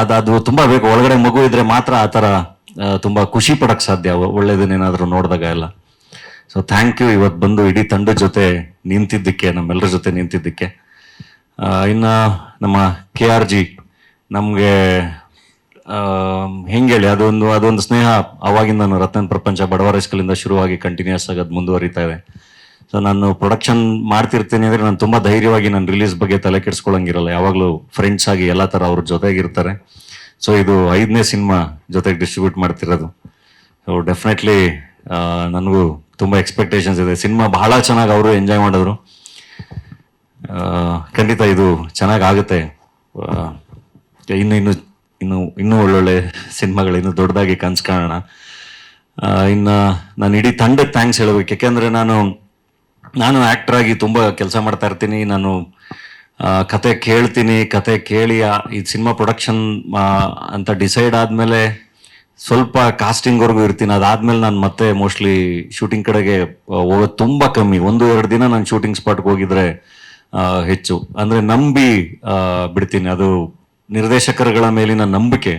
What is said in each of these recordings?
ಅದು ಅದು ತುಂಬ ಬೇಕು. ಒಳಗಡೆ ಮಗು ಇದ್ರೆ ಮಾತ್ರ ಆ ಥರ ತುಂಬ ಖುಷಿ ಪಡಕ್ಕೆ ಸಾಧ್ಯ. ಒಳ್ಳೇದನ್ನೇನಾದರೂ ನೋಡಿದಾಗ ಎಲ್ಲ. ಸೊ ಥ್ಯಾಂಕ್ ಯು ಇವತ್ತು ಬಂದು ಇಡೀ ತಂಡದ ಜೊತೆ ನಿಂತಿದ್ದಕ್ಕೆ ನಮ್ಮೆಲ್ಲರ ಜೊತೆ ನಿಂತಿದ್ದಕ್ಕೆ. ಇನ್ನು ನಮ್ಮ ಕೆ ಆರ್ ಜಿ ನಮಗೆ ಹೆಂಗೆ ಹೇಳಿ, ಅದೊಂದು ಅದೊಂದು ಸ್ನೇಹ ಅವಾಗಿಂದ ರತ್ನ ಪ್ರಪಂಚ ಬಡವರ ಸ್ಕೂಲಿಂದ ಶುರುವಾಗಿ ಕಂಟಿನ್ಯೂಸ್ ಆಗಿ ಅದು ಮುಂದುವರಿತಾ ಇದೆ. ಸೊ ನಾನು ಪ್ರೊಡಕ್ಷನ್ ಮಾಡ್ತಿರ್ತೀನಿ ಅಂದ್ರೆ ನಾನು ತುಂಬಾ ಧೈರ್ಯವಾಗಿ ನಾನು ರಿಲೀಸ್ ಬಗ್ಗೆ ತಲೆ ಕೆಡಿಸ್ಕೊಳ್ಳಂಗಿರಲ್ಲ ಯಾವಾಗಲೂ ಫ್ರೆಂಡ್ಸ್ ಆಗಿ ಎಲ್ಲ ಥರ ಅವ್ರ ಜೊತೆಗಿರ್ತಾರೆ. ಸೊ ಇದು ಐದನೇ ಸಿನಿಮಾ ಜೊತೆಗೆ ಡಿಸ್ಟ್ರಿಬ್ಯೂಟ್ ಮಾಡ್ತಿರೋದು. ಸೊ ಡೆಫಿನೆಟ್ಲಿ ನನಗೂ ತುಂಬ ಎಕ್ಸ್ಪೆಕ್ಟೇಷನ್ಸ್ ಇದೆ. ಸಿನಿಮಾ ಬಹಳ ಚೆನ್ನಾಗಿ ಅವರು ಎಂಜಾಯ್ ಮಾಡಿದ್ರು. ಖಂಡಿತ ಇದು ಚೆನ್ನಾಗಿ ಆಗುತ್ತೆ. ಇನ್ನು ಇನ್ನು ಇನ್ನು, ಇನ್ನೂ ಒಳ್ಳೊಳ್ಳೆ ಸಿನಿಮಾಗಳು ಇನ್ನು ದೊಡ್ಡದಾಗಿ ಕನ್ಸು ಕಾಣೋಣ ಇನ್ನ, ನಾನು ಇಡೀ ತಂಡಕ್ಕೆ ಥ್ಯಾಂಕ್ಸ್ ಹೇಳಬೇಕು ಯಾಕೆಂದ್ರೆ ನಾನು ನಾನು ಆಕ್ಟರ್ ಆಗಿ ತುಂಬ ಕೆಲಸ ಮಾಡ್ತಾ ಇರ್ತೀನಿ. ನಾನು ಕತೆ ಕೇಳ್ತೀನಿ. ಕತೆ ಕೇಳಿ ಈ ಸಿನಿಮಾ ಪ್ರೊಡಕ್ಷನ್ ಅಂತ ಡಿಸೈಡ್ ಆದಮೇಲೆ ಸ್ವಲ್ಪ ಕಾಸ್ಟಿಂಗ್ವರೆಗೂ ಇರ್ತೀನಿ. ಅದಾದ್ಮೇಲೆ ನಾನು ಮತ್ತೆ ಮೋಸ್ಟ್ಲಿ ಶೂಟಿಂಗ್ ಕಡೆಗೆ ಹೋಗೋದು ತುಂಬ ಕಮ್ಮಿ. ಒಂದು, ಎರಡು ದಿನ ನಾನು ಶೂಟಿಂಗ್ ಸ್ಪಾಟ್ಗೆ ಹೋಗಿದ್ರೆ ಹೆಚ್ಚು. ಅಂದರೆ ನಂಬಿ ಬಿಡ್ತೀನಿ. ಅದು ನಿರ್ದೇಶಕರುಗಳ ಮೇಲಿನ ನಂಬಿಕೆ.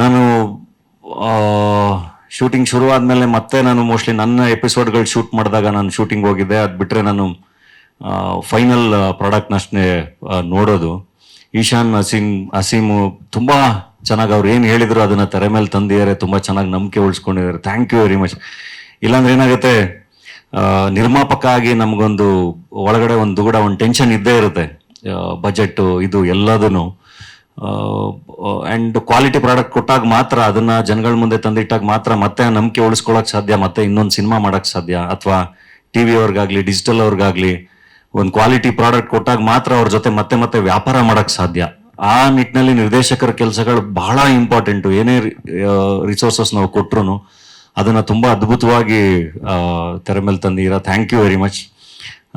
ನಾನು ಶೂಟಿಂಗ್ ಶುರು ಆದಮೇಲೆ ಮತ್ತೆ ನಾನು ಮೋಸ್ಟ್ಲಿ ನನ್ನ ಎಪಿಸೋಡ್ಗಳು ಶೂಟ್ ಮಾಡಿದಾಗ ನಾನು ಶೂಟಿಂಗ್ ಹೋಗಿದ್ದೆ. ಅದು ಬಿಟ್ಟರೆ ನಾನು ಫೈನಲ್ ಪ್ರಾಡಕ್ಟ್ನಷ್ಟೇ ನೋಡೋದು. ಈಶಾನ್ ಅಸೀಮ್ ಅಸೀಮು ತುಂಬ ಚೆನ್ನಾಗಿ ಅವ್ರು ಏನು ಹೇಳಿದ್ರು ಅದನ್ನ ತೆರೆ ಮೇಲೆ ತಂದಿದ್ದಾರೆ ತುಂಬ ಚೆನ್ನಾಗಿ ನಂಬಿಕೆ ಉಳಿಸ್ಕೊಂಡಿದ್ದಾರೆ ಥ್ಯಾಂಕ್ ಯು ವೆರಿ ಮಚ್ ಇಲ್ಲಾಂದ್ರೆ ಏನಾಗುತ್ತೆ ನಿರ್ಮಾಪಕ ಆಗಿ ನಮಗೊಂದು ಒಳಗಡೆ ಒಂದು ದುಗುಡ ಒಂದು ಟೆನ್ಷನ್ ಇದ್ದೇ ಇರುತ್ತೆ. ಬಜೆಟ್ ಇದು ಎಲ್ಲದೂ ಅಂಡ್ ಕ್ವಾಲಿಟಿ ಪ್ರಾಡಕ್ಟ್ ಕೊಟ್ಟಾಗ ಮಾತ್ರ ಅದನ್ನ ಜನಗಳ ಮುಂದೆ ತಂದಿಟ್ಟಾಗ ಮಾತ್ರ ಮತ್ತೆ ನಂಬಿಕೆ ಉಳಿಸ್ಕೊಳಕ್ ಸಾಧ್ಯ, ಮತ್ತೆ ಇನ್ನೊಂದು ಸಿನಿಮಾ ಮಾಡಕ್ ಸಾಧ್ಯ, ಅಥವಾ ಟಿ ವಿ ಅವ್ರಿಗಾಗ್ಲಿ ಡಿಜಿಟಲ್ ಅವ್ರಿಗಾಗ್ಲಿ, ಒಂದು ಕ್ವಾಲಿಟಿ ಪ್ರಾಡಕ್ಟ್ ಕೊಟ್ಟಾಗ ಮಾತ್ರ ಅವ್ರ ಜೊತೆ ಮತ್ತೆ ಮತ್ತೆ ವ್ಯಾಪಾರ ಮಾಡಕ್ ಸಾಧ್ಯ. ಆ ನಿಟ್ಟಿನಲ್ಲಿ ನಿರ್ದೇಶಕರ ಕೆಲಸಗಳು ಬಹಳ ಇಂಪಾರ್ಟೆಂಟು ಏನೇ ರಿಸೋರ್ಸಸ್ ನಾವು ಕೊಟ್ರು ಅದನ್ನ ತುಂಬಾ ಅದ್ಭುತವಾಗಿ ತೆರೆ ಮೇಲೆ ತಂದಿರ ಥ್ಯಾಂಕ್ ಯು ವೆರಿ ಮಚ್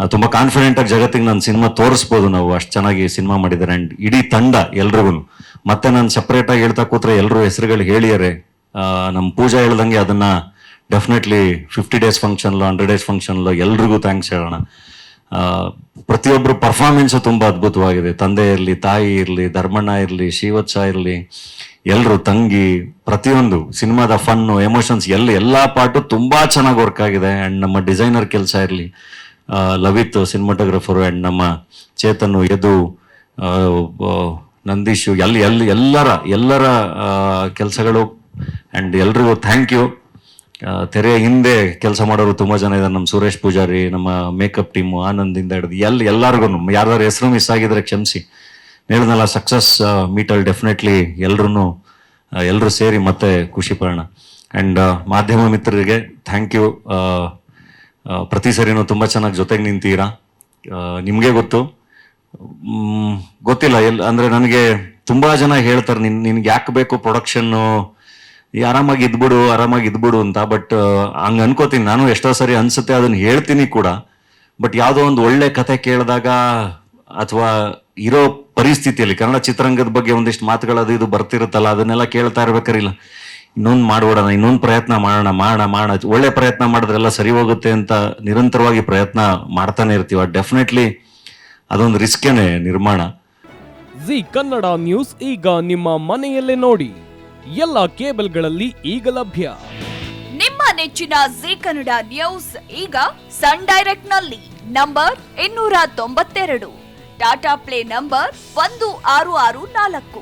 ತುಂಬಾ ಕಾನ್ಫಿಡೆಂಟ್ ಆಗಿ ಜಗತ್ತಿಗೆ ನನ್ನ ಸಿನಿಮಾ ತೋರಿಸ್ಬೋದು ನಾವು. ಅಷ್ಟು ಚೆನ್ನಾಗಿ ಸಿನಿಮಾ ಮಾಡಿದ್ದಾರೆ. ಅಂಡ್ ಇಡೀ ತಂಡ ಎಲ್ರಿಗೂ. ಮತ್ತೆ ನಾನು ಸಪ್ರೇಟ್ ಆಗಿ ಹೇಳ್ತಾ ಕೂತ್ರೆ ಎಲ್ಲರೂ ಹೆಸರುಗಳು ಹೇಳಿಯರೆ ನಮ್ಮ ಪೂಜಾ ಹೇಳ್ದಂಗೆ ಅದನ್ನ definitely fifty days function hundred days function ಎಲ್ರಿಗೂ ಥ್ಯಾಂಕ್ಸ್ ಹೇಳೋಣ. ಪ್ರತಿಯೊಬ್ಬರು ಪರ್ಫಾರ್ಮೆನ್ಸ್ ತುಂಬಾ ಅದ್ಭುತವಾಗಿದೆ. ತಂದೆ ಇರಲಿ, ತಾಯಿ ಇರಲಿ, ಧರ್ಮಣ್ಣ ಇರಲಿ ಶ್ರೀವತ್ಸ ಇರಲಿ ಎಲ್ಲರೂ ತಂಗಿ, ಪ್ರತಿಯೊಂದು ಸಿನಿಮಾದ ಫನ್ನು ಎಮೋಷನ್ಸ್ ಎಲ್ಲ ಎಲ್ಲಾ ಪಾರ್ಟು ತುಂಬಾ ಚೆನ್ನಾಗಿ ವರ್ಕ್ ಆಗಿದೆ. ಅಂಡ್ ನಮ್ಮ ಡಿಸೈನರ್ ಕೆಲಸ ಇರಲಿ. ಲವಿತ್ ಸಿನಿಮಾಟೋಗ್ರಫರ್ ಅಂಡ್ ನಮ್ಮ ಚೇತನ್ ಯದು ನಂದೀಶ್ ಎಲ್ಲಿ ಎಲ್ಲಿ ಎಲ್ಲರ ಎಲ್ಲರ ಕೆಲಸಗಳು ಅಂಡ್ ಎಲ್ರಿಗೂ ಥ್ಯಾಂಕ್ ಯು ತೆರೆಯ ಹಿಂದೆ ಕೆಲಸ ಮಾಡೋರು ತುಂಬಾ ಜನ ಇದ್ದಾರೆ ನಮ್ಮ ಸುರೇಶ್ ಪೂಜಾರಿ, ನಮ್ಮ ಮೇಕಪ್ ಟೀಮು ಆನಂದಿಂದ ಹಿಡಿದು ಎಲ್ಲಿ ಎಲ್ಲರಿಗೂ ಯಾರ್ದಾರು ಹೆಸರು ಮಿಸ್ ಆಗಿದ್ರೆ ಕ್ಷಮಿಸಿ. ಹೇಳಿದ್ನಲ್ಲ ಸಕ್ಸಸ್ ಮೀಟಲ್ಲಿ ಡೆಫಿನೆಟ್ಲಿ ಎಲ್ರೂ ಎಲ್ಲರೂ ಸೇರಿ ಮತ್ತೆ ಖುಷಿ ಪಡೋಣ. ಆ್ಯಂಡ್ ಮಾಧ್ಯಮ ಮಿತ್ರರಿಗೆ ಥ್ಯಾಂಕ್ ಯು ಪ್ರತಿ ಸರಿನೂ ತುಂಬ ಚೆನ್ನಾಗಿ ಜೊತೆಗೆ ನಿಂತೀರಾ? ನಿಮಗೆ ಗೊತ್ತು? ಗೊತ್ತಿಲ್ಲ. ಎಲ್, ಅಂದ್ರೆ ನನಗೆ ತುಂಬಾ ಜನ ಹೇಳ್ತಾರೆ, ನಿನ್, ನಿನ್ಗೆ ಯಾಕೆ ಬೇಕು ಪ್ರೊಡಕ್ಷನ್ನು ಆರಾಮಾಗಿ ಇದ್ಬಿಡು ಆರಾಮಾಗಿ ಇದ್ಬಿಡು ಅಂತ. ಬಟ್ ಹಂಗೆ ಅನ್ಕೋತೀನಿ. ನಾನು ಎಷ್ಟೋ ಸರಿ ಅನ್ಸುತ್ತೆ ಅದನ್ನ ಹೇಳ್ತೀನಿ ಕೂಡ. ಬಟ್ ಯಾವುದೋ ಒಂದು ಒಳ್ಳೆ ಕತೆ ಕೇಳಿದಾಗ ಅಥವಾ ಇರೋ ಪರಿಸ್ಥಿತಿಯಲ್ಲಿ, ಕನ್ನಡ ಚಿತ್ರರಂಗದ ಬಗ್ಗೆ ಒಂದಿಷ್ಟು ಮಾತುಗಳು ಅದು ಇದು ಬರ್ತಿರುತ್ತಲ್ಲ, ಅದನ್ನೆಲ್ಲ ಕೇಳ್ತಾ ಇರ್ಬೇಕಾರಿಲ್ಲ ಇನ್ನೊಂದು ಮಾಡ್ಬಿಡೋಣ ಇನ್ನೊಂದು ಪ್ರಯತ್ನ ಮಾಡೋಣ ಮಾಡೋಣ ಮಾಡೋಣ. ಒಳ್ಳೆ ಪ್ರಯತ್ನ ಮಾಡಿದ್ರೆಲ್ಲ ಸರಿ ಹೋಗುತ್ತೆ ಅಂತ ನಿರಂತರವಾಗಿ ಪ್ರಯತ್ನ ಮಾಡ್ತಾನೆ ಇರ್ತೀವಿ. ಡೆಫಿನೆಟ್ಲಿ ಅದೊಂದು ರಿಸ್ಕೇನೆ ನಿರ್ಮಾಣ. ಜಿ ಕನ್ನಡ ನ್ಯೂಸ್ ಈಗ ನಿಮ್ಮ ಮನೆಯಲ್ಲೇ ನೋಡಿ. ಎಲ್ಲ ಕೇಬಲ್ಗಳಲ್ಲಿ ಈಗ ಲಭ್ಯ. ನಿಮ್ಮ ನೆಚ್ಚಿನ ಜಿ ಕನ್ನಡ ನ್ಯೂಸ್ ಈಗ ಸನ್ ಡೈರೆಕ್ಟ್ನಲ್ಲಿ ನಂಬರ್ ಇನ್ನೂರ ತೊಂಬತ್ತೆರಡು. ಟಾಟಾ ಪ್ಲೇ ನಂಬರ್ ಒಂದು ಆರು ಆರು ನಾಲ್ಕು.